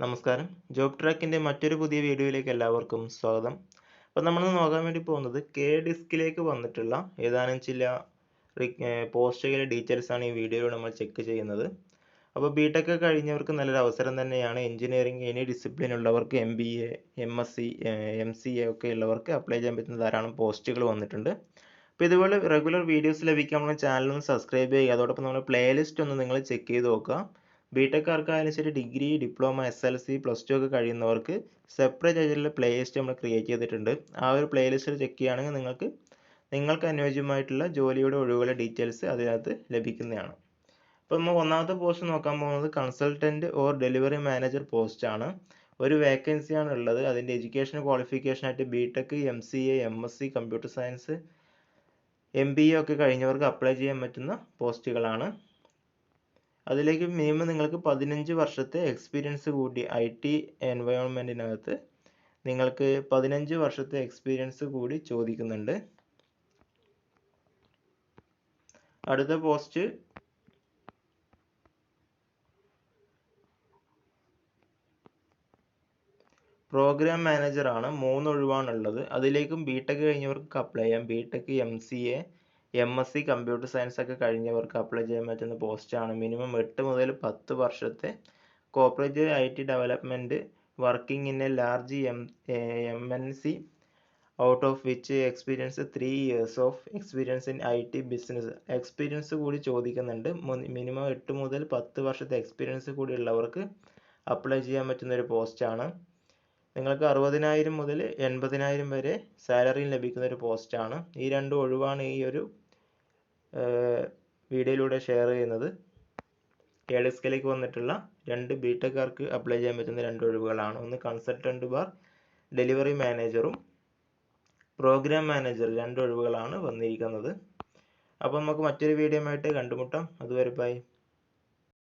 നമസ്കാരം. ജോബ് ട്രാക്കിന്റെ മറ്റൊരു പുതിയ വീഡിയോയിലേക്ക് എല്ലാവർക്കും സ്വാഗതം. അപ്പോൾ നമ്മൾ നോക്കാൻ വേണ്ടി പോകുന്നത് കെ ഡിസ്കിലേക്ക് വന്നിട്ടുള്ള ഏതാനും ചില പോസ്റ്റുകളുടെ ഡീറ്റെയിൽസ് ആണ് ഈ വീഡിയോയിൽ നമ്മൾ ചെക്ക് ചെയ്യുന്നത്. അപ്പോൾ ബി ടെക് കഴിഞ്ഞവർക്ക് നല്ലൊരു അവസരം തന്നെയാണ്. എഞ്ചിനീയറിംഗ് എനി ഡിസിപ്ലിൻ ഉള്ളവർക്ക് M B A M S C M C A ഒക്കെ ഉള്ളവർക്ക് അപ്ലൈ ചെയ്യാൻ പറ്റുന്ന ധാരാളം പോസ്റ്റുകൾ വന്നിട്ടുണ്ട്. അപ്പോൾ ഇതുപോലെ റെഗുലർ വീഡിയോസ് ലഭിക്കാൻ നമ്മുടെ ചാനൽ ഒന്ന് സബ്സ്ക്രൈബ് ചെയ്യുക. അതോടൊപ്പം നമ്മുടെ പ്ലേലിസ്റ്റ് ഒന്ന് നിങ്ങൾ ചെക്ക് ചെയ്ത് നോക്കുക. ബി ടെക്കാർക്കായാലും ശരി degree diploma S L C plus two ഒക്കെ കഴിയുന്നവർക്ക് സെപ്പറേറ്റ് ആയിട്ടുള്ള പ്ലേലിസ്റ്റ് നമ്മൾ ക്രിയേറ്റ് ചെയ്തിട്ടുണ്ട്. ആ ഒരു പ്ലേ ലിസ്റ്റ് ചെക്ക് ചെയ്യുകയാണെങ്കിൽ നിങ്ങൾക്ക് നിങ്ങൾക്ക് അനുയോജ്യമായിട്ടുള്ള ജോലിയുടെ ഒഴിവുകളുടെ ഡീറ്റെയിൽസ് അതിനകത്ത് ലഭിക്കുന്നതാണ്. അപ്പോൾ നമ്മൾ ഒന്നാമത്തെ പോസ്റ്റ് നോക്കാൻ പോകുന്നത് consultant or delivery manager post ആണ്. ഒരു വേക്കൻസിയാണ് ഉള്ളത്. അതിന്റെ education ക്വാളിഫിക്കേഷനായിട്ട് B tech M C A M S C computer science M B A ഒക്കെ കഴിഞ്ഞവർക്ക് അപ്ലൈ ചെയ്യാൻ പറ്റുന്ന പോസ്റ്റുകളാണ് അതിലേക്ക് മിനിമം നിങ്ങൾക്ക് പതിനഞ്ച് വർഷത്തെ എക്സ്പീരിയൻസ് കൂടി ഐ ടി എൻവയോൺമെന്റിനകത്ത് നിങ്ങൾക്ക് പതിനഞ്ച് വർഷത്തെ എക്സ്പീരിയൻസ് കൂടി ചോദിക്കുന്നുണ്ട്. അടുത്ത പോസ്റ്റ് പ്രോഗ്രാം മാനേജർ ആണ്. മൂന്ന് ഒഴിവാണുള്ളത്. അതിലേക്കും ബി ടെക് കഴിഞ്ഞവർക്ക് അപ്ലൈ ചെയ്യാം. B tech M C A M S C computer science ഒക്കെ കഴിഞ്ഞവർക്ക് അപ്ലൈ ചെയ്യാൻ പറ്റുന്ന പോസ്റ്റാണ് മിനിമം എട്ട് മുതൽ പത്ത് വർഷത്തെ cooperative I T development working in a large M M N C out of which experience three years of experience in I T business experience കൂടി ചോദിക്കുന്നുണ്ട്. മിനിമം എട്ട് മുതൽ പത്ത് വർഷത്തെ എക്സ്പീരിയൻസ് കൂടി ഉള്ളവർക്ക് അപ്ലൈ ചെയ്യാൻ പറ്റുന്ന ഒരു പോസ്റ്റാണ് നിങ്ങൾക്ക് അറുപതിനായിരം മുതൽ എൺപതിനായിരം വരെ സാലറിയും ലഭിക്കുന്ന ഒരു പോസ്റ്റാണ് ഈ രണ്ട് ഒഴിവാണ് ഈ ഒരു വീഡിയോയിലൂടെ ഷെയർ ചെയ്യുന്നത്. എഡിസ്കയിലേക്ക് വന്നിട്ടുള്ള രണ്ട് ബി ടെക്കാർക്ക് അപ്ലൈ ചെയ്യാൻ പറ്റുന്ന രണ്ട് ഒഴിവുകളാണ്. ഒന്ന് കൺസൾട്ടന്റ് ബാർ ഡെലിവറി മാനേജറും പ്രോഗ്രാം മാനേജർ രണ്ട് ഒഴിവുകളാണ് വന്നിരിക്കുന്നത്. അപ്പോൾ നമുക്ക് മറ്റൊരു വീഡിയോ ആയിട്ട് കണ്ടുമുട്ടാം. അതുവരെ ബൈ